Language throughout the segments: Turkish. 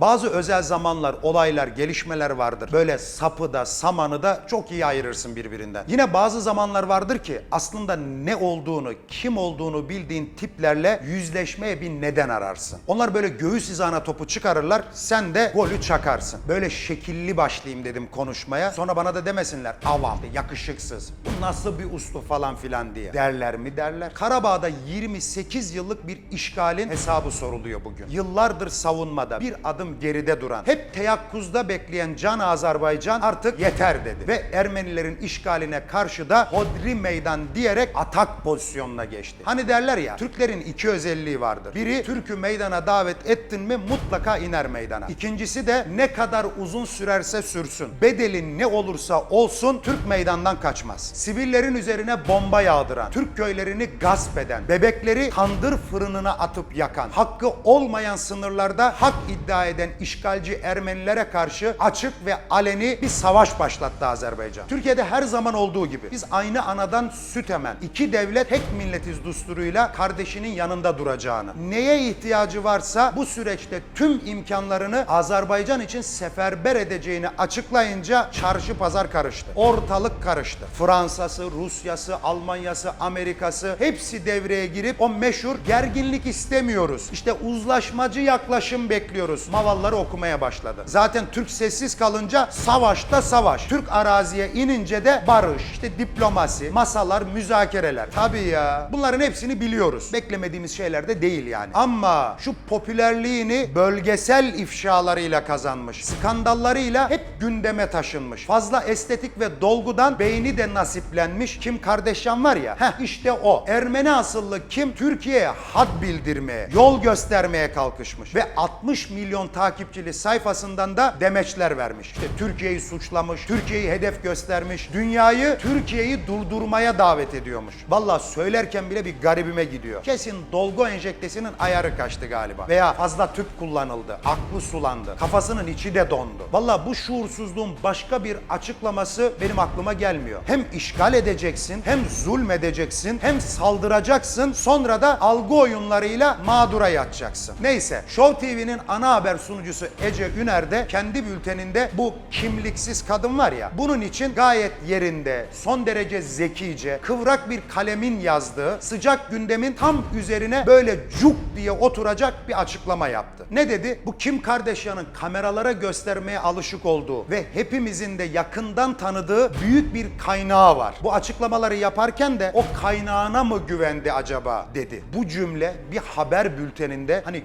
Bazı özel zamanlar, olaylar, gelişmeler vardır. Böyle sapı da, samanı da çok iyi ayırırsın birbirinden. Yine bazı zamanlar vardır ki aslında ne olduğunu, kim olduğunu bildiğin tiplerle yüzleşmeye bir neden ararsın. Onlar böyle göğüs hizana topu çıkarırlar, sen de golü çakarsın. Böyle şekilli başlayayım dedim konuşmaya. Sonra bana da demesinler avam, yakışıksız, bu nasıl bir uslu falan filan diye. Derler mi derler. Karabağ'da 28 yıllık bir işgalin hesabı soruluyor bugün. Yıllardır savunmada bir adım geride duran, hep teyakkuzda bekleyen Can Azerbaycan artık yeter dedi. Ve Ermenilerin işgaline karşı da hodri meydan diyerek atak pozisyonuna geçti. Hani derler ya, Türklerin iki özelliği vardır. Biri Türk'ü meydana davet ettin mi mutlaka iner meydana. İkincisi de ne kadar uzun sürerse sürsün. Bedeli ne olursa olsun Türk meydandan kaçmaz. Sivillerin üzerine bomba yağdıran, Türk köylerini gasp eden, bebekleri tandır fırınına atıp yakan, hakkı olmayan sınırlarda hak iddia eden işgalci Ermenilere karşı açık ve aleni bir savaş başlattı Azerbaycan. Türkiye'de her zaman olduğu gibi biz aynı anadan süt emen, iki devlet tek milletiz dusturuyla kardeşinin yanında duracağını, neye ihtiyacı varsa bu süreçte tüm imkanlarını Azerbaycan için seferber edeceğini açıklayınca çarşı pazar karıştı. Ortalık karıştı. Fransa'sı, Rusya'sı, Almanya'sı, Amerika'sı hepsi devreye girip o meşhur gerginlik istemiyoruz. İşte uzlaşmacı yaklaşım bekliyoruz. Mavalları okumaya başladı. Zaten Türk sessiz kalınca savaşta savaş. Türk araziye inince de barış, işte diplomasi, masalar, müzakereler. Tabii ya. Bunların hepsini biliyoruz. Beklemediğimiz şeyler de değil yani. Ama şu popülerliğini bölgesel ifşalarıyla kazanmış. Skandallarıyla hep gündeme taşınmış. Fazla estetik ve dolgudan beyni de nasiplenmiş. Kim Kardeşyan var ya. Heh işte o. Ermeni asıllı kim? Türkiye'ye had bildirmeye, yol göstermeye kalkışmış. Ve 60 milyon takipçili sayfasından da demeçler vermiş. İşte Türkiye'yi suçlamış, Türkiye'yi hedef göstermiş, dünyayı Türkiye'yi durdurmaya davet ediyormuş. Vallahi söylerken bile bir garibime gidiyor. Kesin dolgu enjektesinin ayarı kaçtı galiba. Veya fazla tüp kullanıldı, aklı sulandı, kafasının içi de dondu. Vallahi bu şuursuzluğun başka bir açıklaması benim aklıma gelmiyor. Hem işgal edeceksin, hem zulmedeceksin, hem saldıracaksın, sonra da algı oyunlarıyla mağdura yatacaksın. Neyse, Show TV'nin ana haber sunucusu Ece Üner de kendi bülteninde bu kimliksiz kadın var ya, bunun için gayet yerinde, son derece zekice, kıvrak bir kalemin yazdığı, sıcak gündemin tam üzerine böyle cuk diye oturacak bir açıklama yaptı. Ne dedi? Bu Kim Kardashian'ın kameralara göstermeye alışık olduğu ve hepimizin de yakından tanıdığı büyük bir kaynağı var. Bu açıklamaları yaparken de o kaynağına mı güvendi acaba dedi. Bu cümle bir haber bülteninde hani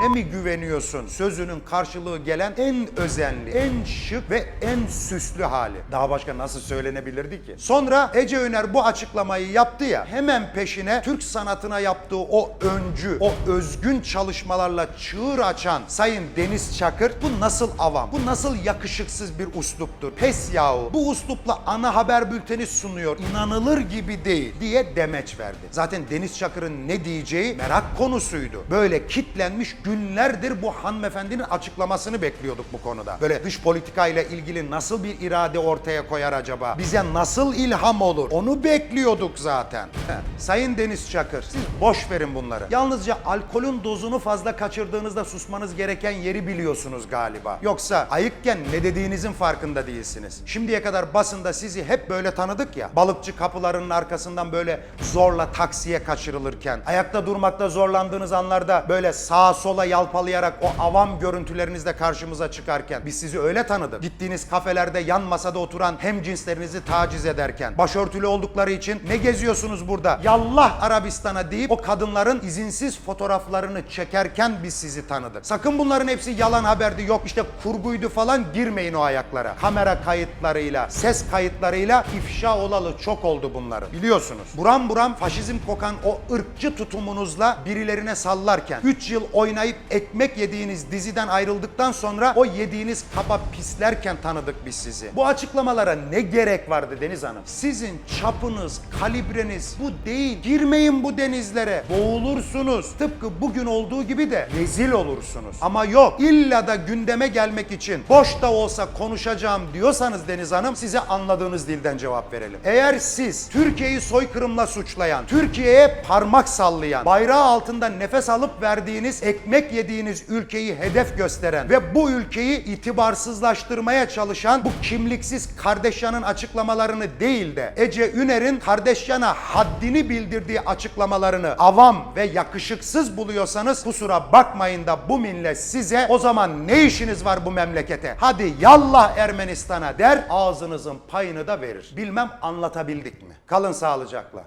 ne mi güveniyorsun sözünün karşılığı gelen en özenli, en şık ve en süslü hali. Daha başka nasıl söylenebilirdi ki? Sonra Ece Öner bu açıklamayı yaptı ya hemen peşine Türk sanatına yaptığı o öncü, o özgün çalışmalarla çığır açan Sayın Deniz Çakır bu nasıl avam, bu nasıl yakışıksız bir usluptur. Pes yahu bu uslupla ana haber bülteni sunuyor inanılır gibi değil diye demeç verdi. Zaten Deniz Çakır'ın ne diyeceği merak konusuydu. Böyle kitlenmiş günlerdir bu hanımefendinin açıklamasını bekliyorduk bu konuda. Böyle dış politika ile ilgili nasıl bir irade ortaya koyar acaba? Bize nasıl ilham olur? Onu bekliyorduk zaten. Sayın Deniz Çakır, siz boş verin bunları. Yalnızca alkolün dozunu fazla kaçırdığınızda susmanız gereken yeri biliyorsunuz galiba. Yoksa ayıkken ne dediğinizin farkında değilsiniz. Şimdiye kadar basında sizi hep böyle tanıdık ya. Balıkçı kapılarının arkasından böyle zorla taksiye kaçırılırken, ayakta durmakta zorlandığınız anlarda böyle sağa sola yalpalayarak o avam görüntülerinizle karşımıza çıkarken biz sizi öyle tanıdık. Gittiğiniz kafelerde yan masada oturan hem cinslerinizi taciz ederken, başörtülü oldukları için ne geziyorsunuz burada? Yallah Arabistan'a deyip o kadınların izinsiz fotoğraflarını çekerken biz sizi tanıdık. Sakın bunların hepsi yalan haberdi yok işte kurguydu falan girmeyin o ayaklara. Kamera kayıtlarıyla, ses kayıtlarıyla ifşa olalı çok oldu bunları. Biliyorsunuz. Buram buram faşizm kokan o ırkçı tutumunuzla birilerine sallarken 3 yıl oynayıp ekmek yediğiniz diziden ayrıldıktan sonra o yediğiniz kaba pislerken tanıdık biz sizi. Bu açıklamalara ne gerek vardı Deniz Hanım? Sizin çapınız, kalibreniz bu değil. Girmeyin bu denizlere. Boğulursunuz. Tıpkı bugün olduğu gibi de rezil olursunuz. Ama yok. İlla da gündeme gelmek için boş da olsa konuşacağım diyorsanız Deniz Hanım size anladığınız dilden cevap verelim. Eğer siz Türkiye'yi soykırımla suçlayan, Türkiye'ye parmak sallayan, bayrağı altında nefes alıp verdiğiniz ekmek ekmek yediğiniz ülkeyi hedef gösteren ve bu ülkeyi itibarsızlaştırmaya çalışan bu kimliksiz Kardeşyan'ın açıklamalarını değil de Ece Üner'in Kardeşyan'a haddini bildirdiği açıklamalarını avam ve yakışıksız buluyorsanız kusura bakmayın da bu millet size o zaman ne işiniz var bu memlekete? Hadi yallah Ermenistan'a der ağzınızın payını da verir. Bilmem anlatabildik mi? Kalın sağlıcakla.